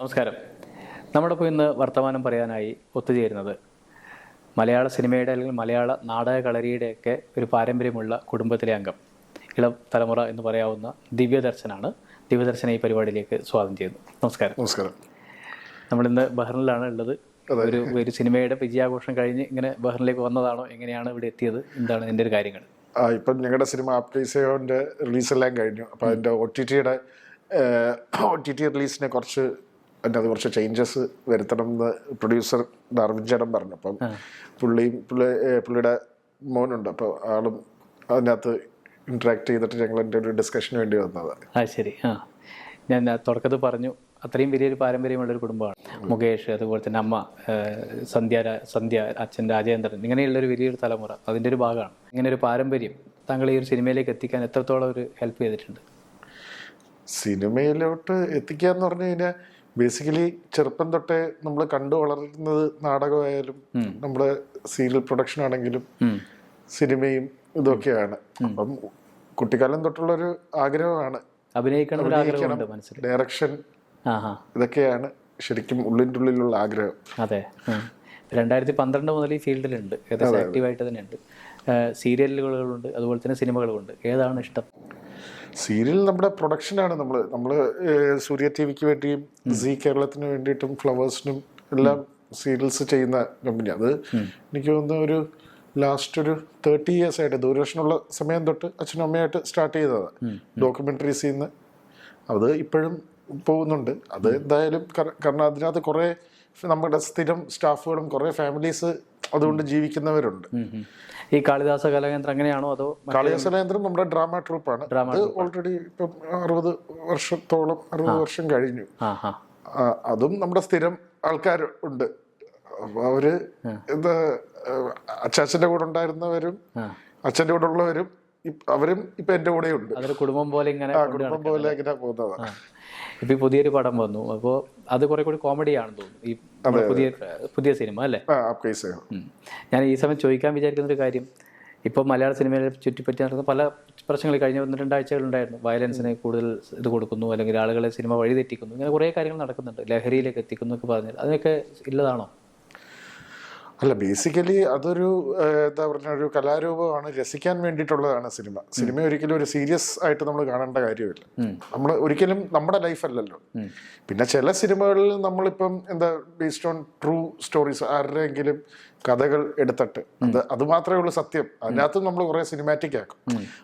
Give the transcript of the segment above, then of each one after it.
നമസ്കാരം. നമ്മുടെ ഇപ്പോൾ ഇന്ന് വർത്തമാനം പറയാനായി ഒത്തുചേരുന്നത് മലയാള സിനിമയുടെ അല്ലെങ്കിൽ മലയാള നാടക കളരിയുടെയൊക്കെ ഒരു പാരമ്പര്യമുള്ള കുടുംബത്തിലെ അംഗം ഇളം തലമുറ എന്ന് പറയാവുന്ന ദിവ്യദർശനാണ്. ദിവ്യദർശന ഈ പരിപാടിയിലേക്ക് സ്വാഗതം ചെയ്യുന്നു. നമസ്കാരം. നമസ്കാരം. നമ്മളിന്ന് ബഹ്റിനിലാണ് ഉള്ളത്. ഒരു ഒരു സിനിമയുടെ വിജയാഘോഷം കഴിഞ്ഞ് ഇങ്ങനെ ബഹ്റിനിലേക്ക് വന്നതാണോ? എങ്ങനെയാണ് ഇവിടെ എത്തിയത്? എന്താണ് ഇതിന്റെ ഒരു കാര്യങ്ങൾ? ആ, ഇപ്പം ഞങ്ങളുടെ സിനിമ റിലീസ് എല്ലാം കഴിഞ്ഞു. അപ്പം അതിന്റെ ഒ ടി ടിയുടെ ഒ ടി ടി റിലീസിനെ കുറച്ച് അതിന്റെ അത് കുറച്ച് ചേഞ്ചസ് വരുത്തണം എന്ന് പ്രൊഡ്യൂസർ ഡാർവിൻ ചേട്ടൻ പറഞ്ഞു. അപ്പം പുള്ളി ഏ, പുള്ളിയുടെ മോനുണ്ട്. അപ്പോൾ ആളും അതിനകത്ത് ഇൻട്രാക്ട് ചെയ്തിട്ട് ഞങ്ങൾ എന്റെ ഒരു ഡിസ്കഷന് വേണ്ടി വന്നത്. ആ ശരി. ആ. ഞാൻ തുടക്കത്തിൽ പറഞ്ഞു അത്രയും വലിയൊരു പാരമ്പര്യമുള്ള ഒരു കുടുംബമാണ്. മുകേഷ് അതുപോലെ തന്നെ അമ്മ സന്ധ്യ സന്ധ്യ അച്ഛൻ രാജേന്ദ്രൻ ഇങ്ങനെയുള്ള ഒരു വലിയൊരു തലമുറ. അതിന്റെ ഒരു ഭാഗമാണ്. ഇങ്ങനെ ഒരു പാരമ്പര്യം താങ്കൾ ഈ ഒരു സിനിമയിലേക്ക് എത്തിക്കാൻ എത്രത്തോളം ഒരു ഹെൽപ്പ് ചെയ്തിട്ടുണ്ട്? സിനിമയിലോട്ട് എത്തിക്കുക എന്ന് പറഞ്ഞു കഴിഞ്ഞാൽ ബേസിക്കലി ചെറുപ്പം തൊട്ടേ നമ്മൾ കണ്ടു വളർന്നത് നാടകമായാലും നമ്മുടെ സീരിയൽ പ്രൊഡക്ഷൻ ആണെങ്കിലും സിനിമയും ഇതൊക്കെയാണ്. അപ്പം കുട്ടിക്കാലം തൊട്ടുള്ള ഒരു ആഗ്രഹമാണ്. അഭിനയിക്കണം ഡയറക്ഷൻ ഇതൊക്കെയാണ് ശരിക്കും ഉള്ളിന്റെ ഉള്ളിലുള്ള ആഗ്രഹം. അതെ. രണ്ടായിരത്തി പന്ത്രണ്ട് മുതൽ ഈ ഫീൽഡിലുണ്ട്. ഏകദേശം ആക്റ്റീവായിട്ട് തന്നെയുണ്ട്. ഉണ്ട് സീരിയലുകളുണ്ട് അതുപോലെ തന്നെ സിനിമകളുമുണ്ട് ഏതാണ് ഇഷ്ടം? സീരിയൽ നമ്മുടെ പ്രൊഡക്ഷനാണ് നമ്മൾ നമ്മൾ സൂര്യ ടി വിക്ക് വേണ്ടിയും സി കേരളത്തിന് വേണ്ടിയിട്ടും ഫ്ലവേഴ്സിനും എല്ലാം സീരിയൽസ് ചെയ്യുന്ന കമ്പനി. അത് എനിക്ക് തോന്നുന്ന ഒരു ലാസ്റ്റ് ഒരു തേർട്ടി ഇയേഴ്സ് ആയിട്ട് ദൂരദർശനുള്ള സമയം തൊട്ട് അച്ഛനും അമ്മയായിട്ട് സ്റ്റാർട്ട് ചെയ്തതാണ് ഡോക്യുമെന്ററീസ് ചെയ്യുന്ന അത് ഇപ്പോഴും പോകുന്നുണ്ട്. അത് എന്തായാലും കര- കാരണം അതിനകത്ത് കുറേ നമ്മുടെ സ്ഥിരം സ്റ്റാഫുകളും കുറേ ഫാമിലീസ് അതുകൊണ്ട് ജീവിക്കുന്നവരുണ്ട്. ഈ കാളിദാസ കലാകേന്ദ്രം എങ്ങനെയാണോ അതോ കാളിദാസ കലാകേന്ദ്രം നമ്മുടെ ഡ്രാമ ട്രൂപ്പാണ്. അത് ഓൾറെഡി ഇപ്പം അറുപത് വർഷത്തോളം അറുപത് വർഷം കഴിഞ്ഞു. അതും നമ്മുടെ സ്ഥിരം ആൾക്കാർ ഉണ്ട്. അവർ എന്താ അച്ചാച്ചന്റെ കൂടെ ഉണ്ടായിരുന്നവരും അച്ഛന്റെ കൂടെ ഉള്ളവരും അവരും ഇപ്പൊ എന്റെ കൂടെ ഉണ്ട് കുടുംബം പോലെ ഇങ്ങനെ കുടുംബം പോലെ ഇങ്ങനെ പോകുന്നതാണ് ഇപ്പൊ ഈ പുതിയൊരു പടം വന്നു. അപ്പോൾ അത് കുറെ കൂടി കോമഡി ആണെന്ന് തോന്നുന്നു. ഈ പുതിയ പുതിയ സിനിമ അല്ലേ. ഞാൻ ഈ സമയം ചോദിക്കാൻ വിചാരിക്കുന്ന ഒരു കാര്യം. ഇപ്പോൾ മലയാള സിനിമയെ ചുറ്റിപ്പറ്റി നടക്കുന്ന പല പ്രശ്നങ്ങൾ കഴിഞ്ഞ ഒന്ന് രണ്ടാഴ്ചകളുണ്ടായിരുന്നു വയലൻസിന് കൂടുതൽ ഇത് കൊടുക്കുന്നു അല്ലെങ്കിൽ ആളുകളെ സിനിമ വഴിതെറ്റിക്കുന്നു. ഇങ്ങനെ കുറേ കാര്യങ്ങൾ നടക്കുന്നുണ്ട്. ലഹരിയിലേക്ക് എത്തിക്കുന്നു എന്നൊക്കെ പറഞ്ഞാൽ അതിനൊക്കെ ഇല്ലതാണോ? അല്ല ബേസിക്കലി അതൊരു എന്താ പറഞ്ഞ ഒരു കലാരൂപമാണ് രസിക്കാൻ വേണ്ടിയിട്ടുള്ളതാണ് സിനിമ. സിനിമ ഒരിക്കലും ഒരു സീരിയസ് ആയിട്ട് നമ്മൾ കാണേണ്ട കാര്യമില്ല. നമ്മൾ ഒരിക്കലും നമ്മുടെ ലൈഫ് അല്ലല്ലോ. പിന്നെ ചില സിനിമകളിൽ നമ്മളിപ്പം എന്താ ബേസ്ഡ് ഓൺ ട്രൂ സ്റ്റോറീസ് ആരുടെയെങ്കിലും കഥകൾ എടുത്തിട്ട് അത് അത് മാത്രമേ ഉള്ളൂ സത്യം. അതിനകത്തും നമ്മൾ കുറെ സിനിമാറ്റിക് ആക്കും.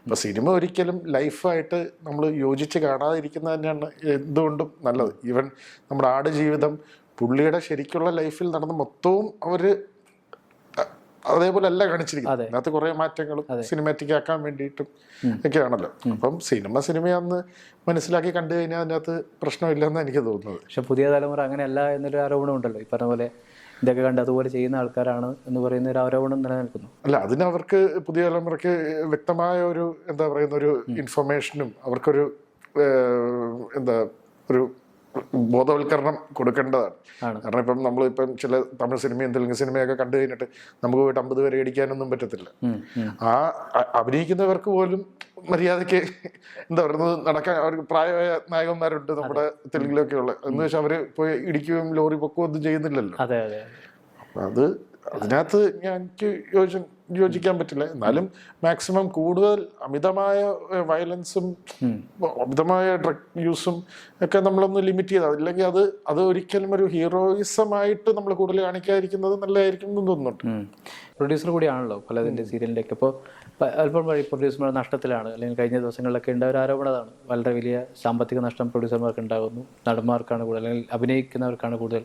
അപ്പൊ സിനിമ ഒരിക്കലും ലൈഫായിട്ട് നമ്മൾ യോജിച്ച് കാണാതിരിക്കുന്നത് തന്നെയാണ് എന്തുകൊണ്ടും നല്ലത്. ഈവൻ നമ്മുടെ ആട് ജീവിതം പുള്ളിയുടെ ശരിക്കുള്ള ലൈഫിൽ നടന്ന മൊത്തവും അവർ അതേപോലെ അല്ല കാണിച്ചിരിക്കുന്നത്. അതിനകത്ത് കുറെ മാറ്റങ്ങളും സിനിമാറ്റിക് ആക്കാൻ വേണ്ടിയിട്ടും ഒക്കെയാണല്ലോ. അപ്പം സിനിമ സിനിമയാന്ന് മനസ്സിലാക്കി കണ്ടു കഴിഞ്ഞാൽ അതിനകത്ത് പ്രശ്നമില്ലെന്ന് എനിക്ക് തോന്നുന്നത്. പക്ഷെ പുതിയ തലമുറ അങ്ങനെയല്ല എന്നൊരു ആരോപണം ഉണ്ടല്ലോ. ഈ പറഞ്ഞ പോലെ ഇതൊക്കെ കണ്ട് അതുപോലെ ചെയ്യുന്ന ആൾക്കാരാണ് എന്ന് പറയുന്ന ഒരു ആരോപണം നിലനിൽക്കുന്നു. അല്ല അതിന് അവർക്ക് പുതിയ തലമുറയ്ക്ക് വ്യക്തമായ ഒരു എന്താ പറയുന്ന ഒരു ഇൻഫർമേഷനും അവർക്കൊരു എന്താ ഒരു ബോധവൽക്കരണം കൊടുക്കേണ്ടതാണ്. കാരണം ഇപ്പം നമ്മൾ ഇപ്പം ചില തമിഴ് സിനിമയും തെലുങ്ക് സിനിമയൊക്കെ കണ്ടു കഴിഞ്ഞിട്ട് നമുക്ക് പോയിട്ട് അമ്പത് വരെ അടിക്കാനൊന്നും പറ്റത്തില്ല. ആ അഭിനയിക്കുന്നവർക്ക് പോലും മര്യാദയ്ക്ക് എന്താ പറയുന്നത് നടക്കാൻ അവർക്ക് പ്രായമായ നായകന്മാരുണ്ട് നമ്മുടെ തെലുങ്കിലൊക്കെ ഉള്ള എന്ന് വെച്ചാൽ അവർ പോയി ഇടിക്കുകയും ലോറി പൊക്കുകയും ഒന്നും ചെയ്യുന്നില്ലല്ലോ. അതെ അതെ അപ്പൊ അത് അതിനകത്ത് ഞാൻ എനിക്ക് യോജി യോജിക്കാൻ പറ്റില്ല. എന്നാലും മാക്സിമം കൂടുതൽ അമിതമായ വയലൻസും അമിതമായ ഡ്രഗ് യൂസും ഒക്കെ നമ്മളൊന്ന് ലിമിറ്റ് ചെയ്താൽ അല്ലെങ്കിൽ അത് അത് ഒരിക്കലും ഒരു ഹീറോയിസം ആയിട്ട് നമ്മൾ കൂടുതൽ കാണിക്കാതിരിക്കുന്നത് നല്ലതായിരിക്കും എന്ന് തോന്നുന്നുണ്ട്. പ്രൊഡ്യൂസർ കൂടിയാണല്ലോ പലതിന്റെ സീരിയലിന്റെ ഒക്കെ ഇപ്പോൾ അല്പം വഴി പ്രൊഡ്യൂസർമാർ നഷ്ടത്തിലാണ്. അല്ലെങ്കിൽ കഴിഞ്ഞ ദിവസങ്ങളിലൊക്കെ ഉണ്ടായ ഒരു ആരോപണതാണ് വളരെ വലിയ സാമ്പത്തിക നഷ്ടം പ്രൊഡ്യൂസർമാർക്ക് ഉണ്ടാകുന്നു. നടന്മാർക്കാണ് കൂടുതൽ അല്ലെങ്കിൽ അഭിനയിക്കുന്നവർക്കാണ് കൂടുതൽ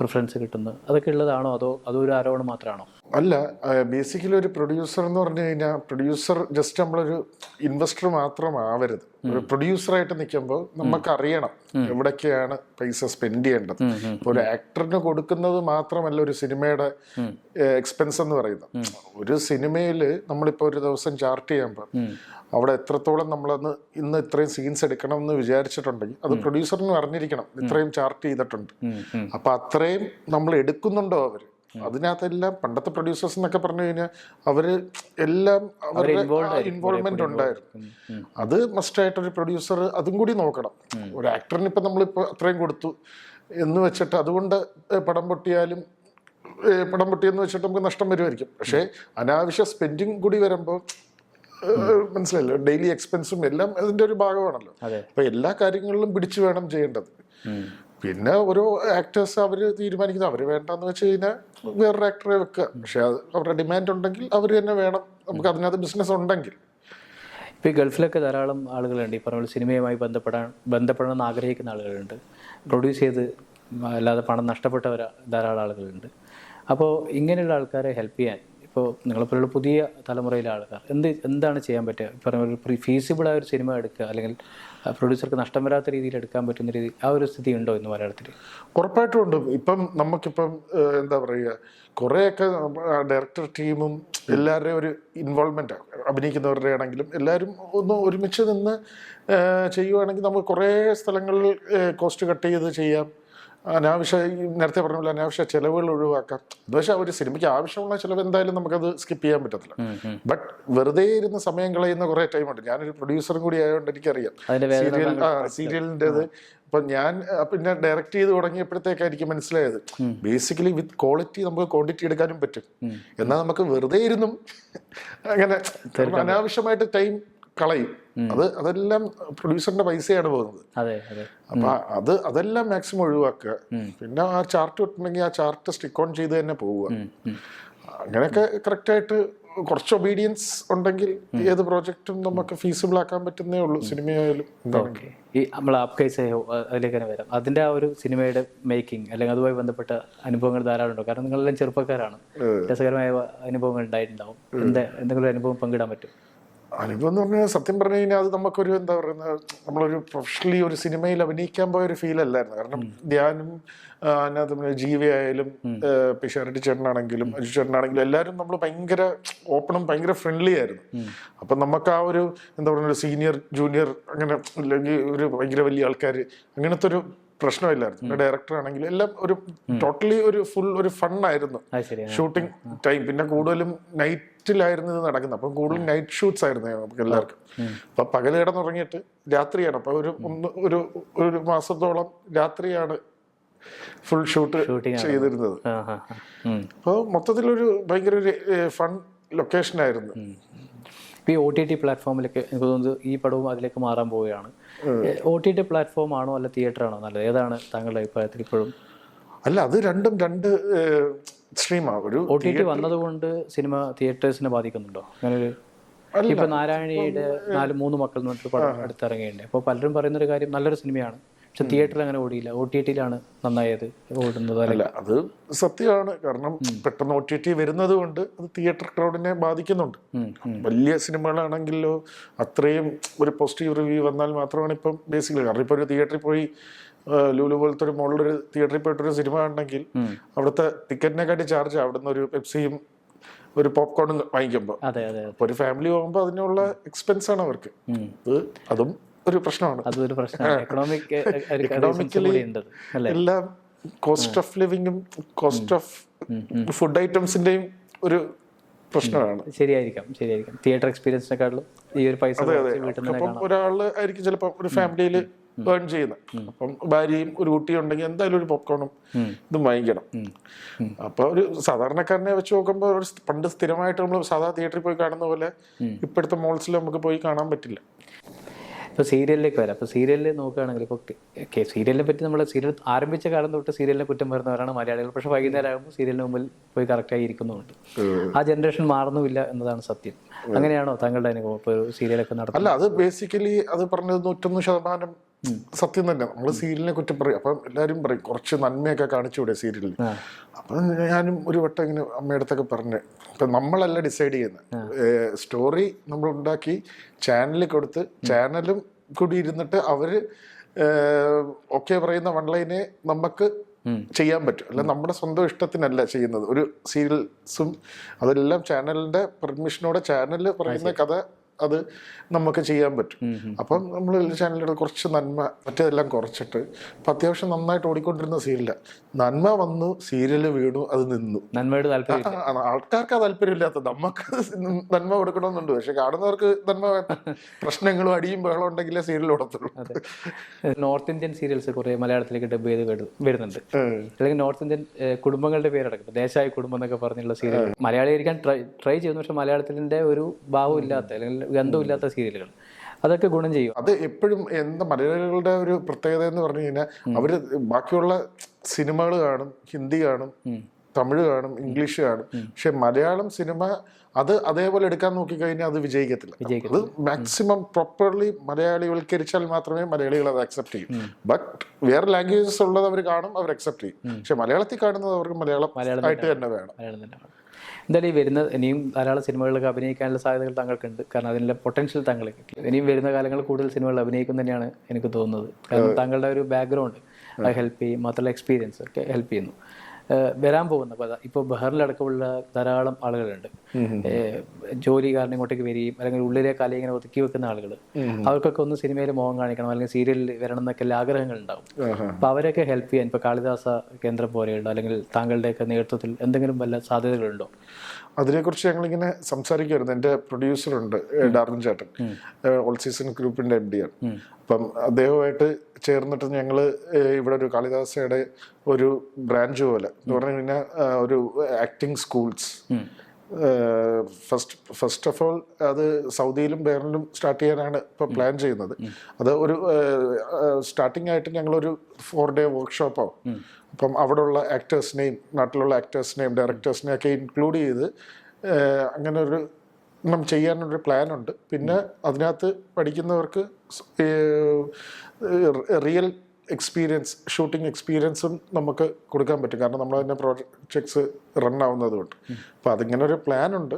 പ്രിഫറൻസ് കിട്ടുന്നത്. അതൊക്കെ ഉള്ളതാണോ അതോ അതോ ഒരു ആരോപണം മാത്രമാണോ? അല്ല ബേസിക്കലി ഒരു പ്രൊഡ്യൂസർ എന്ന് പറഞ്ഞു കഴിഞ്ഞാൽ പ്രൊഡ്യൂസർ ജസ്റ്റ് നമ്മളൊരു ഇൻവെസ്റ്റർ മാത്രമാവരുത്. ഒരു പ്രൊഡ്യൂസറായിട്ട് നിൽക്കുമ്പോൾ നമുക്കറിയണം എവിടൊക്കെയാണ് പൈസ സ്പെൻഡ് ചെയ്യേണ്ടത്. ഇപ്പൊ ഒരു ആക്ടറിന് കൊടുക്കുന്നത് മാത്രമല്ല ഒരു സിനിമയുടെ എക്സ്പെൻസ് എന്ന് പറയുന്നത്. ഒരു സിനിമയിൽ നമ്മളിപ്പോൾ ഒരു ദിവസം ചാർട്ട് ചെയ്യുമ്പോൾ അവിടെ എത്രത്തോളം നമ്മളന്ന് ഇന്ന് ഇത്രയും സീൻസ് എടുക്കണം എന്ന് വിചാരിച്ചിട്ടുണ്ടെങ്കിൽ അത് പ്രൊഡ്യൂസറിന് അറിഞ്ഞിരിക്കണം. ഇത്രയും ചാർട്ട് ചെയ്തിട്ടുണ്ട്. അപ്പൊ അത്രയും നമ്മൾ എടുക്കുന്നുണ്ടോ അവർ? അതിനകത്തെല്ലാം പണ്ടത്തെ പ്രൊഡ്യൂസേഴ്സ് എന്നൊക്കെ പറഞ്ഞു കഴിഞ്ഞാൽ അവർ എല്ലാം അവരുടെ ഇൻവോൾവ്മെന്റ് ഉണ്ടായിരുന്നു. അത് മസ്റ്റ് ആയിട്ട് ഒരു പ്രൊഡ്യൂസർ അതും കൂടി നോക്കണം. ഒരു ആക്ടറിന് ഇപ്പൊ നമ്മളിപ്പോ അത്രയും കൊടുത്തു എന്ന് വെച്ചിട്ട് അതുകൊണ്ട് പടം പൊട്ടിയാലും പടം പൊട്ടിയെന്ന് വെച്ചിട്ട് നമുക്ക് നഷ്ടം വരുമായിരിക്കും. പക്ഷേ അനാവശ്യ സ്പെൻഡിങ് കൂടി വരുമ്പോൾ മനസ്സിലല്ലോ ഡെയിലി എക്സ്പെൻസും എല്ലാം അതിന്റെ ഒരു ഭാഗമാണല്ലോ. അപ്പോൾ അപ്പൊ എല്ലാ കാര്യങ്ങളിലും പിടിച്ചു വേണം ചെയ്യേണ്ടത്. പിന്നെ ഓരോ ആക്ടേഴ്സ് അവർ തീരുമാനിക്കുന്നത് അവർ വേണ്ടെന്ന് വെച്ച് കഴിഞ്ഞാൽ വേറൊരു ആക്ടറെ വെക്കുക. പക്ഷെ അവരുടെ ഡിമാൻഡ് ഉണ്ടെങ്കിൽ അവർ തന്നെ വേണം. നമുക്ക് അതിനകത്ത് ബിസിനസ് ഉണ്ടെങ്കിൽ. ഇപ്പോൾ ഈ ഗൾഫിലൊക്കെ ധാരാളം ആളുകളുണ്ട്. ഈ പറഞ്ഞ സിനിമയുമായി ബന്ധപ്പെടാൻ ബന്ധപ്പെടണമെന്ന് ആഗ്രഹിക്കുന്ന ആളുകളുണ്ട്. പ്രൊഡ്യൂസ് ചെയ്ത് അല്ലാതെ പണം നഷ്ടപ്പെട്ടവർ ധാരാളം ആളുകളുണ്ട്. അപ്പോൾ ഇങ്ങനെയുള്ള ആൾക്കാരെ ഹെൽപ്പ് ചെയ്യാൻ ഇപ്പോൾ നിങ്ങളെപ്പോലുള്ള പുതിയ തലമുറയിലെ ആൾക്കാർ എന്ത് എന്താണ് ചെയ്യാൻ പറ്റുക? പറഞ്ഞ ഒരു ഫീസിബിളായ ഒരു സിനിമ എടുക്കുക അല്ലെങ്കിൽ പ്രൊഡ്യൂസർക്ക് നഷ്ടം വരാത്ത രീതിയിൽ എടുക്കാൻ പറ്റുന്ന രീതി ആ ഒരു സ്ഥിതി ഉണ്ടോ ഇന്ന് മലയാളത്തിൽ ഉറപ്പായിട്ടും ഉണ്ട്. ഇപ്പം നമുക്കിപ്പം എന്താ പറയുക കുറേയൊക്കെ ഡയറക്ടർ ടീമും എല്ലാവരുടെയും ഒരു ഇൻവോൾവ്മെന്റ് അഭിനയിക്കുന്നവരുടെ ആണെങ്കിലും എല്ലാവരും ഒന്ന് ഒരുമിച്ച് നിന്ന് ചെയ്യുവാണെങ്കിൽ നമുക്ക് കുറേ സ്ഥലങ്ങളിൽ കോസ്റ്റ് കട്ട് ചെയ്ത് ചെയ്യാം. അനാവശ്യ നേരത്തെ പറഞ്ഞ പോലെ അനാവശ്യ ചിലവുകൾ ഒഴിവാക്കാം. എന്താ ഒരു സിനിമയ്ക്ക് ആവശ്യമുള്ള ചിലവ് എന്തായാലും നമുക്കത് സ്കിപ്പ് ചെയ്യാൻ പറ്റത്തില്ല. ബട്ട് വെറുതെ ഇരുന്ന് സമയം കളയുന്ന കുറേ ടൈമുണ്ട് ഞാനൊരു പ്രൊഡ്യൂസറും കൂടി ആയതുകൊണ്ട് എനിക്കറിയാം. സീരിയൽ സീരിയലിന്റെ സീരിയലിന്റെത് ഇപ്പൊ ഞാൻ പിന്നെ ഡയറക്റ്റ് ചെയ്ത് തുടങ്ങിയപ്പോഴത്തേക്കാണ് എനിക്ക് മനസ്സിലായത് ബേസിക്കലി വിത്ത് ക്വാളിറ്റി നമുക്ക് ക്വാണ്ടിറ്റി എടുക്കാനും പറ്റും. എന്നാൽ നമുക്ക് വെറുതെ ഇരുന്നും അങ്ങനെ അനാവശ്യമായിട്ട് ടൈം കളയും. അത് അതെല്ലാം പ്രൊഡ്യൂസറിന്റെ പൈസയാണ് പോകുന്നത്. അപ്പൊ അത് അതെല്ലാം മാക്സിമം ഒഴിവാക്കുക. പിന്നെ ആ ചാർട്ട് കിട്ടണമെങ്കിൽ ആ ചാർട്ട് സ്റ്റിക്ക് ഓൺ ചെയ്ത് തന്നെ പോവുക. അങ്ങനെയൊക്കെ കറക്റ്റായിട്ട് കുറച്ച് ഒബീഡിയൻസ് ഉണ്ടെങ്കിൽ ഏത് പ്രോജക്റ്റും നമുക്ക് ഫീസിബിൾ ആക്കാൻ പറ്റുന്നേ ഉള്ളൂ സിനിമയായാലും ഈ നമ്മൾ അതിലേക്ക് തന്നെ വരാം. അതിന്റെ ആ ഒരു സിനിമയുടെ മേക്കിംഗ് അല്ലെങ്കിൽ അതുമായി ബന്ധപ്പെട്ട അനുഭവങ്ങൾ ധാരാളം ഉണ്ടോ? കാരണം നിങ്ങളെല്ലാം ചെറുപ്പക്കാരാണ്. രസകരമായ അനുഭവങ്ങൾ ഉണ്ടായിട്ടുണ്ടാവും. എന്താ എന്തെങ്കിലും അനുഭവം പങ്കിടാൻ പറ്റും? അനുഭവം എന്ന് പറഞ്ഞാൽ സത്യം പറഞ്ഞു കഴിഞ്ഞാൽ അത് നമുക്കൊരു എന്താ പറയുന്നത് നമ്മളൊരു പ്രൊഫഷണലി ഒരു സിനിമയിൽ അഭിനയിക്കാൻ പോയ ഒരു ഫീൽ അല്ലായിരുന്നു. കാരണം ധ്യാനും അതിനകത്ത് പിന്നെ ജീവയായാലും പിഷാരടി ചേട്ടനാണെങ്കിലും അജു ചേട്ടനാണെങ്കിലും എല്ലാവരും നമ്മൾ ഭയങ്കര ഓപ്പണും ഭയങ്കര ഫ്രണ്ട്ലി ആയിരുന്നു. അപ്പം നമുക്ക് ആ ഒരു എന്താ പറയുക സീനിയർ ജൂനിയർ അങ്ങനെ അല്ലെങ്കിൽ ഒരു ഭയങ്കര വലിയ ആൾക്കാർ അങ്ങനത്തെ ഒരു പ്രശ്നമില്ലായിരുന്നു. ഡയറക്ടർ ആണെങ്കിലും എല്ലാം ഒരു ടോട്ടലി ഒരു ഫുൾ ഒരു ഫണ്ണായിരുന്നു ഷൂട്ടിംഗ് ടൈം പിന്നെ കൂടുതലും നൈറ്റിലായിരുന്നു ഇത് നടക്കുന്നത്. അപ്പം കൂടുതലും നൈറ്റ് ഷൂട്ട്സ് ആയിരുന്നു നമുക്ക് എല്ലാവർക്കും. അപ്പൊ പകൽ കിടന്നുറങ്ങിയിട്ട് രാത്രിയാണ്. അപ്പൊ ഒരു ഒന്ന് ഒരു ഒരു മാസത്തോളം രാത്രിയാണ് ഫുൾ ഷൂട്ട് ചെയ്തിരുന്നത്. അപ്പോൾ മൊത്തത്തിലൊരു ഭയങ്കര ഒരു ഫൺ ലൊക്കേഷൻ ആയിരുന്നു. ഈ ഒ ടി ടി പ്ലാറ്റ്ഫോമിലേക്ക് എനിക്ക് തോന്നുന്നത് ഈ പടവും അതിലേക്ക് മാറാൻ പോവുകയാണ്. ഒ ടി ടി പ്ലാറ്റ്ഫോം ആണോ അല്ല തിയേറ്റർ ആണോ നല്ലത്? ഏതാണ് താങ്കളുടെ അഭിപ്രായത്തിൽ ഇപ്പോഴും? അല്ല അത് രണ്ടും രണ്ട് സ്ട്രീമാണ് ഒരു ഒ ടി ടി വന്നതുകൊണ്ട് സിനിമ തിയേറ്റേഴ്സിനെ ബാധിക്കുന്നുണ്ടോ? അങ്ങനൊരു. ഇപ്പൊ നാരായണിയുടെ നാല് മൂന്ന് മക്കൾ എന്ന് പറഞ്ഞിട്ട് പടം അടുത്തിറങ്ങിയിട്ടുണ്ട് അപ്പോൾ പലരും പറയുന്ന ഒരു കാര്യം നല്ലൊരു സിനിമയാണ്. പക്ഷെ തിയേറ്ററിൽ അങ്ങനെ ഓടിയില്ല. ഒ ടി ടിയിലാണ് നന്നായത് ഓടുന്നത് അല്ല അത് സത്യമാണ്. കാരണം പെട്ടെന്ന് ഒ ടി ടി വരുന്നത് കൊണ്ട് അത് തിയേറ്റർ ക്രൗഡിനെ ബാധിക്കുന്നുണ്ട്. വലിയ സിനിമകളാണെങ്കിലോ അത്രയും ഒരു പോസിറ്റീവ് റിവ്യൂ വന്നാൽ മാത്രമാണ് ഇപ്പം ബേസിക്കലി കാരണം ഇപ്പോൾ ഒരു തിയേറ്ററിൽ പോയി ലൂലു പോലത്തെ ഒരു മോളിലൊരു തിയേറ്ററിൽ പോയിട്ടൊരു സിനിമ ഉണ്ടെങ്കിൽ അവിടുത്തെ ടിക്കറ്റിനെക്കാട്ടി ചാർജ് അവിടുന്ന് ഒരു പെപ്സിയും ഒരു പോപ്കോണും വാങ്ങിക്കുമ്പോൾ അതെ അതെ ഒരു ഫാമിലി പോകുമ്പോൾ അതിനുള്ള എക്സ്പെൻസ് ആണ് അവർക്ക്. അതും ഒരു പ്രശ്നമാണ്. അതൊരു പ്രശ്നമാണ്. എക്കണോമിക് Economically ഉണ്ട് അല്ലേ? എല്ലാം കോസ്റ്റ് ഓഫ് ലിവിങ്ങും കോസ്റ്റ് ഓഫ് ഫുഡ് ഐറ്റംസിന്റെയും ഒരു പ്രശ്നമാണ്. ശരിയായിരിക്കാം ശരിയായിരിക്കാം. തിയേറ്റർ എക്സ്പീരിയൻസിനെക്കാളും ഈ ഒരു പൈസ അപ്പം ഒരാൾ ആയിരിക്കും ചിലപ്പോൾ ഒരു ഫാമിലിയിൽ ഏൺ ചെയ്യുന്നത് അപ്പം ഭാര്യയും ഒരു കുട്ടിയും ഉണ്ടെങ്കിൽ എന്തായാലും ഒരു പോപ്കോണും ഇതും വാങ്ങിക്കണം. അപ്പൊ ഒരു സാധാരണക്കാരനെ വെച്ച് നോക്കുമ്പോൾ ഒരു പണ്ട് സ്ഥിരമായിട്ട് നമ്മൾ സാധാ തിയേറ്ററിൽ പോയി കാണുന്ന പോലെ ഇപ്പോഴത്തെ മോൾസിൽ നമുക്ക് പോയി കാണാൻ പറ്റില്ല. ഇപ്പോൾ സീരിയലിലേക്ക് വരാം. അപ്പോൾ സീരിയലിൽ നോക്കുകയാണെങ്കിൽ ഇപ്പോൾ ഓക്കെ സീരിയലിനെ പറ്റി നമ്മൾ സീരിയൽ ആരംഭിച്ച കാലം തൊട്ട് സീരിയലിനെ കുറ്റം വരുന്നവരാണ് മലയാളികൾ. പക്ഷേ വൈകുന്നേരം ആകുമ്പോൾ സീരിയലിന് മുമ്പിൽ പോയി കറക്റ്റായി ഇരിക്കുന്നുമുണ്ട് ആ ജനറേഷൻ മാറുന്നുമില്ല എന്നതാണ് സത്യം. അങ്ങനെയാണോ താങ്കളുടെ അനുഭവം? ഇപ്പോൾ ഒരു സീരിയലൊക്കെ നടത്തുന്നത്? അല്ല അത് ബേസിക്കലി അത് പറഞ്ഞത് നൂറ്റൊന്ന് ശതമാനം സത്യം തന്നെ. നമ്മൾ സീരിയലിനെ കുറ്റം പറയും. അപ്പം എല്ലാവരും പറയും കുറച്ച് നന്മയൊക്കെ കാണിച്ചുകൂടെ സീരിയലിൽ. അപ്പം ഞാനും ഒരു വട്ടം ഇങ്ങനെ അമ്മയടുത്തൊക്കെ പറഞ്ഞു ഇപ്പം നമ്മളല്ല ഡിസൈഡ് ചെയ്യുന്നത് സ്റ്റോറി നമ്മൾ ഉണ്ടാക്കി ചാനലിൽ കൊടുത്ത് ചാനലും കൂടി ഇരുന്നിട്ട് അവർ ഓക്കെ പറയുന്ന വൺ ലൈനെ നമുക്ക് ചെയ്യാൻ പറ്റും. അല്ല നമ്മുടെ സ്വന്തം ഇഷ്ടത്തിനല്ല ചെയ്യുന്നത്. ഒരു സീരിയൽസും അതെല്ലാം ചാനലിന്റെ പെർമിഷനോടെ ചാനൽ പറയുന്ന കഥ അത് നമുക്ക് ചെയ്യാൻ പറ്റും. അപ്പം നമ്മൾ ചാനലുകൾ കുറച്ച് നന്മ മറ്റേതെല്ലാം കുറച്ചിട്ട് ഇപ്പം അത്യാവശ്യം നന്നായിട്ട് ഓടിക്കൊണ്ടിരുന്ന സീരിയല നന്മ വന്നു സീരിയൽ വീണു അത് നിന്നു. നന്മയുടെ താല്പര്യം ആൾക്കാർക്ക് ആ താല്പര്യമില്ലാത്ത നമുക്ക് നന്മ കൊടുക്കണമെന്നുണ്ട്. പക്ഷെ കാണുന്നവർക്ക് നന്മ പ്രശ്നങ്ങളും അടിയും ബഹളം ഉണ്ടെങ്കിലേ സീരിയൽ ഓടത്തുള്ളൂ. നോർത്ത് ഇന്ത്യൻ സീരിയൽസ് കുറെ മലയാളത്തിലേക്ക് ഡബ് ചെയ്ത് വരുന്നുണ്ട്. അല്ലെങ്കിൽ നോർത്ത് ഇന്ത്യൻ കുടുംബങ്ങളുടെ പേരടക്കം ദേശായി കുടുംബം എന്നൊക്കെ പറഞ്ഞുള്ള സീരിയൽ. മലയാളീകരിക്കാൻ ട്രൈ ട്രൈ ചെയ്യുന്നു. പക്ഷെ മലയാളത്തിന്റെ ഒരു ഭാവം ഇല്ലാത്ത അല്ലെങ്കിൽ ഗന്ധമില്ലാത്ത സീരിയലുകൾ. അതൊക്കെ ഗുണം ചെയ്യും. അത് എപ്പോഴും എന്താ മലയാളികളുടെ ഒരു പ്രത്യേകത എന്ന് പറഞ്ഞു കഴിഞ്ഞാൽ അവർ ബാക്കിയുള്ള സിനിമകൾ കാണും ഹിന്ദി കാണും തമിഴ് കാണും ഇംഗ്ലീഷ് കാണും. പക്ഷെ മലയാളം സിനിമ അത് അതേപോലെ എടുക്കാൻ നോക്കിക്കഴിഞ്ഞാൽ അത് വിജയിക്കത്തില്ല. അത് മാക്സിമം പ്രോപ്പർലി മലയാളിവൽക്കരിച്ചാൽ മാത്രമേ മലയാളികൾ അത് അക്സെപ്റ്റ് ചെയ്യും. ബട്ട് വേറെ ലാംഗ്വേജസ് ഉള്ളത് അവർ കാണും അവർ അക്സെപ്റ്റ് ചെയ്യും. പക്ഷെ മലയാളത്തിൽ കാണുന്നത് അവർക്ക് മലയാളം ആയിട്ട് തന്നെ വേണം. എന്തായാലും ഈ വരുന്ന ഇനിയും ധാരാളം സിനിമകളിലൊക്കെ അഭിനയിക്കാനുള്ള സാധ്യതകൾ താങ്കൾക്കുണ്ട്. കാരണം അതിനുള്ള പൊട്ടൻഷ്യൽ താങ്കൾക്ക് ഇനിയും വരുന്ന കാലങ്ങളിൽ കൂടുതൽ സിനിമകൾ അഭിനയിക്കും തന്നെയാണ് എനിക്ക് തോന്നുന്നത്. കാരണം താങ്കളുടെ ഒരു ബാക്ക്ഗ്രൗണ്ട് അത് ഹെൽപ്പ് ചെയ്യും. മാത്രമല്ല എക്സ്പീരിയൻസ് ഒക്കെ ഹെൽപ്പ് ചെയ്യുന്നു. വരാൻ പോകുന്ന കഥ ഇപ്പോൾ ബഹറിലടക്കമുള്ള ധാരാളം ആളുകളുണ്ട്. ജോലി കാരണം ഇങ്ങോട്ടേക്ക് വരികയും അല്ലെങ്കിൽ ഉള്ളിലെ കല ഇങ്ങനെ ഒതുക്കി വെക്കുന്ന ആളുകൾ അവർക്കൊക്കെ ഒന്ന് സിനിമയിൽ മോഹം കാണിക്കണം അല്ലെങ്കിൽ സീരിയലിൽ വരണം എന്നൊക്കെ ആഗ്രഹങ്ങൾ ഉണ്ടാവും അപ്പൊ അപ്പോൾ അവരൊക്കെ ഹെൽപ്പ് ചെയ്യാൻ ഇപ്പോൾ കാളിദാസ കേന്ദ്രം പോലെയുള്ള അല്ലെങ്കിൽ താങ്കളുടെയൊക്കെ നേതൃത്വത്തിൽ എന്തെങ്കിലും വല്ല സാധ്യതകളുണ്ടോ? അതിനെക്കുറിച്ച് ഞങ്ങളിങ്ങനെ സംസാരിക്കുമായിരുന്നു എന്റെ പ്രൊഡ്യൂസറുണ്ട് ഡാർവിൻ ചേട്ടൻ. ഓൾ സീസൺ ഗ്രൂപ്പിന്റെ എം ഡി ആണ്. അപ്പം അദ്ദേഹമായിട്ട് ചേർന്നിട്ട് ഞങ്ങൾ ഇവിടെ ഒരു കാളിദാസയുടെ ഒരു ബ്രാഞ്ച് പോലെ എന്ന് പറഞ്ഞു കഴിഞ്ഞാൽ ഒരു acting schools first first of all അത് സൗദിയിലും ബേറിലും സ്റ്റാർട്ട് ചെയ്യാനാണ് ഇപ്പോൾ പ്ലാൻ ചെയ്യുന്നത്. അത് ഒരു സ്റ്റാർട്ടിംഗ് ആയിട്ട് ഞങ്ങളൊരു ഫോർ ഡേ വർക്ക്ഷോപ്പോ അപ്പം അവിടെയുള്ള ആക്ടേഴ്സിനെയും നാട്ടിലുള്ള ആക്ടേഴ്സിനെയും ഡയറക്ടേഴ്സിനെയും ഒക്കെ ഇൻക്ലൂഡ് ചെയ്ത് അങ്ങനെ ഒരു എണ്ണം ചെയ്യാനൊരു പ്ലാൻ ഉണ്ട്. പിന്നെ അതിനകത്ത് പഠിക്കുന്നവർക്ക് റിയൽ എക്സ്പീരിയൻസ് ഷൂട്ടിംഗ് എക്സ്പീരിയൻസും നമുക്ക് കൊടുക്കാൻ പറ്റും. കാരണം നമ്മൾ തന്നെ പ്രോജക്ട്സ് റൺ ആവുന്നത് കൊണ്ട്. അപ്പൊ അതിങ്ങനെ ഒരു പ്ലാൻ ഉണ്ട്.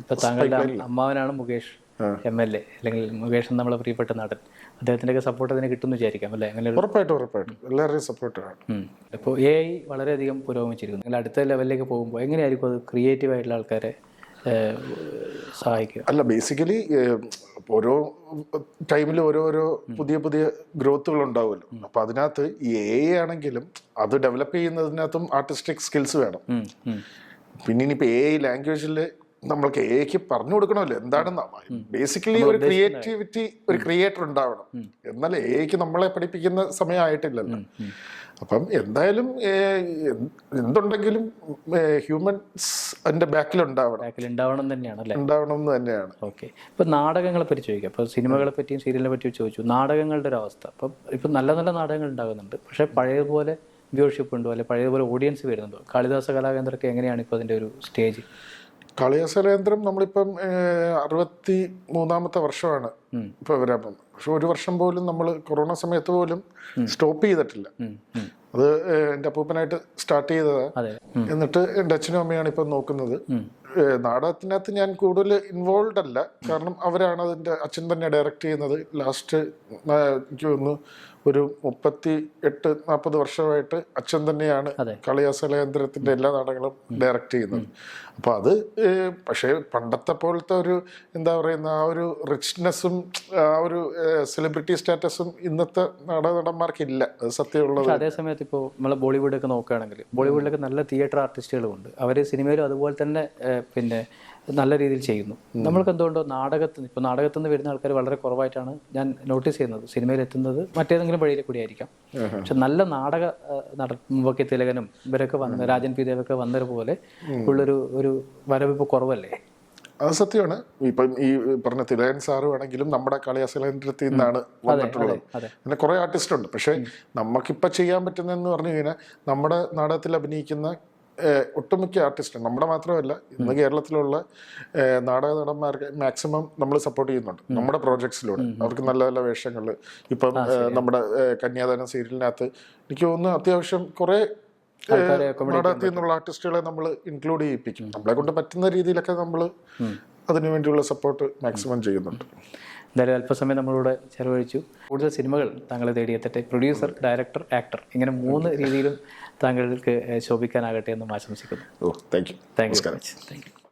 ഇപ്പോൾ താങ്കളുടെ അമ്മാവനാണ് മുകേഷ് എം എൽ എ അല്ലെങ്കിൽ മുകേഷ് നമ്മളെ പ്രിയപ്പെട്ട നടൻ. അദ്ദേഹത്തിന്റെയൊക്കെ സപ്പോർട്ട് അതിന് കിട്ടുമെന്ന് വിചാരിക്കാം അല്ലേ? അങ്ങനെ ഉറപ്പായിട്ടും ഉറപ്പായിട്ടും. എല്ലാവരുടെയും സപ്പോർട്ടാണ് ഇപ്പോൾ എ ഐ വളരെയധികം പുരോഗമിച്ചിരിക്കുന്നു. അല്ലെങ്കിൽ അടുത്ത ലെവലിലേക്ക് പോകുമ്പോൾ എങ്ങനെയായിരിക്കും അത് ക്രിയേറ്റീവ് ആയിട്ടുള്ള ആൾക്കാരെ സഹായിക്കുക. അല്ല ബേസിക്കലി ഓരോ ടൈമിൽ ഓരോരോ പുതിയ പുതിയ ഗ്രോത്തുകൾ ഉണ്ടാവുമല്ലോ. അപ്പൊ അതിനകത്ത് ഈ എ ആണെങ്കിലും അത് ഡെവലപ്പ് ചെയ്യുന്നതിനകത്തും ആർട്ടിസ്റ്റിക് സ്കിൽസ് വേണം. പിന്നെ ഇനിയിപ്പോ എ ലാംഗ്വേജിൽ നമ്മൾക്ക് എക്ക് പറഞ്ഞു കൊടുക്കണമല്ലോ. എന്താണ് ബേസിക്കലി ഒരു ക്രിയേറ്റിവിറ്റി ഒരു ക്രിയേറ്റർ ഉണ്ടാവണം. എന്നാൽ എക്ക് നമ്മളെ പഠിപ്പിക്കുന്ന സമയമായിട്ടില്ലല്ലോ. അപ്പം എന്തായാലും എന്തുണ്ടെങ്കിലും ഹ്യൂമൻസ് അതിന്റെ ബാക്കിൽ ഉണ്ടാവണം ബാക്കിൽ ഉണ്ടാവണം തന്നെയാണ് അല്ലേ? ഉണ്ടാവണം എന്ന് തന്നെയാണ്. ഓക്കെ. ഇപ്പൊ നാടകങ്ങളെ പറ്റി ചോദിക്കാം. ഇപ്പൊ സിനിമകളെ പറ്റിയും സീരിയലിനെ പറ്റിയും ചോദിച്ചു. നാടകങ്ങളുടെ ഒരു അവസ്ഥ. അപ്പം ഇപ്പൊ നല്ല നല്ല നാടകങ്ങൾ ഉണ്ടാകുന്നുണ്ട്. പക്ഷെ പഴയതുപോലെ വ്യൂവർഷിപ്പ് ഉണ്ടോ? അല്ലെ പഴയതുപോലെ ഓഡിയൻസ് വരുന്നുണ്ടോ? കാളിദാസ കലാകേന്ദ്രമൊക്കെ എങ്ങനെയാണ് ഇപ്പോൾ അതിന്റെ ഒരു സ്റ്റേജ് കളിയസലേന്ദ്രം നമ്മളിപ്പം അറുപത്തി മൂന്നാമത്തെ വർഷമാണ് ഇപ്പൊ ഇവരപ്പം പക്ഷെ ഒരു വർഷം പോലും നമ്മൾ കൊറോണ സമയത്ത് പോലും സ്റ്റോപ്പ് ചെയ്തിട്ടില്ല. അത് എന്റെ എന്റെ അപ്പൂപ്പനായിട്ട് സ്റ്റാർട്ട് ചെയ്തതാണ് എന്നിട്ട് എന്റെ അച്ഛനും അമ്മയാണ് ഇപ്പം നോക്കുന്നത്. നാടകത്തിനകത്ത് ഞാൻ കൂടുതൽ ഇൻവോൾവ് അല്ല. കാരണം അവരാണ് അതിന്റെ അച്ഛൻ തന്നെ ഡയറക്റ്റ് ചെയ്യുന്നത്. ലാസ്റ്റ് എനിക്ക് തോന്നുന്നു ഒരു മുപ്പത്തി എട്ട് നാൽപ്പത് വർഷമായിട്ട് അച്ഛൻ തന്നെയാണ് കളിയാസലേന്ദ്രത്തിന്റെ എല്ലാ നാടകങ്ങളും ഡയറക്റ്റ് ചെയ്യുന്നത്. അപ്പൊ അത് പക്ഷേ പണ്ടത്തെ പോലത്തെ ഒരു എന്താ പറയുന്ന ആ ഒരു റിച്ച്നെസ്സും ആ ഒരു സെലിബ്രിറ്റി സ്റ്റാറ്റസും ഇന്നത്തെ നാടക നടന്മാർക്ക് ഇല്ല അത് സത്യമുള്ളത് അതേസമയത്ത് അതേ സമയത്ത് ഇപ്പോൾ നമ്മൾ ബോളിവുഡൊക്കെ നോക്കുകയാണെങ്കിൽ ബോളിവുഡിലൊക്കെ നല്ല തിയേറ്റർ ആർട്ടിസ്റ്റുകളുണ്ട് അവർ സിനിമയിലും അതുപോലെ തന്നെ പിന്നെ നല്ല രീതിയിൽ ചെയ്യുന്നു. നമ്മൾക്ക് എന്തുകൊണ്ടോ നാടകത്തിൽ ഇപ്പോൾ നാടകത്തിൽ നിന്ന് വരുന്ന ആൾക്കാർ വളരെ കുറവായിട്ടാണ് ഞാൻ നോട്ടീസ് ചെയ്യുന്നത്. സിനിമയിൽ എത്തുന്നത് മറ്റേതെങ്കിലും വഴിയിൽ കൂടി ആയിരിക്കാം പക്ഷെ നല്ല നാടക മുമ്പൊക്കെ തിലകനും ഇവരൊക്കെ വന്ന രാജൻ പി ദേവൊക്കെ വന്നതുപോലെ ഉള്ളൊരു ഒരു വരവ് ഇപ്പോൾ കുറവല്ലേ? അത് സത്യമാണ്. ഇപ്പം ഈ പറഞ്ഞ തിലകൻ സാറ് ആണെങ്കിലും നമ്മുടെ കളിയാസിലേന്ദ്രത്തിൽ നിന്നാണ് വന്നിട്ടുള്ളത്. പിന്നെ കുറെ ആർട്ടിസ്റ്റ് ഉണ്ട് പക്ഷെ നമുക്കിപ്പോൾ ചെയ്യാൻ പറ്റുന്നതെന്ന് പറഞ്ഞു കഴിഞ്ഞാൽ നമ്മുടെ നാടകത്തിൽ അഭിനയിക്കുന്ന ഒട്ടുമിക്ക ആർട്ടിസ്റ്റും നമ്മുടെ മാത്രമല്ല ഇന്ന് കേരളത്തിലുള്ള നാടക നടന്മാർക്ക് മാക്സിമം നമ്മൾ സപ്പോർട്ട് ചെയ്യുന്നുണ്ട് നമ്മുടെ പ്രോജക്ട്സിലൂടെ അവർക്ക് നല്ല നല്ല വേഷങ്ങൾ ഇപ്പം നമ്മുടെ കന്യാദാന സീരിയലിനകത്ത് എനിക്ക് തോന്നുന്നു അത്യാവശ്യം കുറെ നാടകത്തിൽ നിന്നുള്ള ആർട്ടിസ്റ്റുകളെ നമ്മൾ ഇൻക്ലൂഡ് ചെയ്യിപ്പിക്കും. നമ്മളെ കൊണ്ട് പറ്റുന്ന രീതിയിലൊക്കെ നമ്മൾ അതിനു വേണ്ടിയുള്ള സപ്പോർട്ട് മാക്സിമം ചെയ്യുന്നുണ്ട്. എന്തായാലും അല്പസമയം നമ്മളോട് ചെലവഴിച്ചു. കൂടുതൽ സിനിമകൾ താങ്കളെ തേടിയെത്തട്ടെ പ്രൊഡ്യൂസർ ഡയറക്ടർ ആക്ടർ ഇങ്ങനെ മൂന്ന് രീതിയിലും താങ്കൾക്ക് ശോഭിക്കാനാകട്ടെ എന്നും ആശംസിക്കുന്നു. ഓ thank you thank you thank you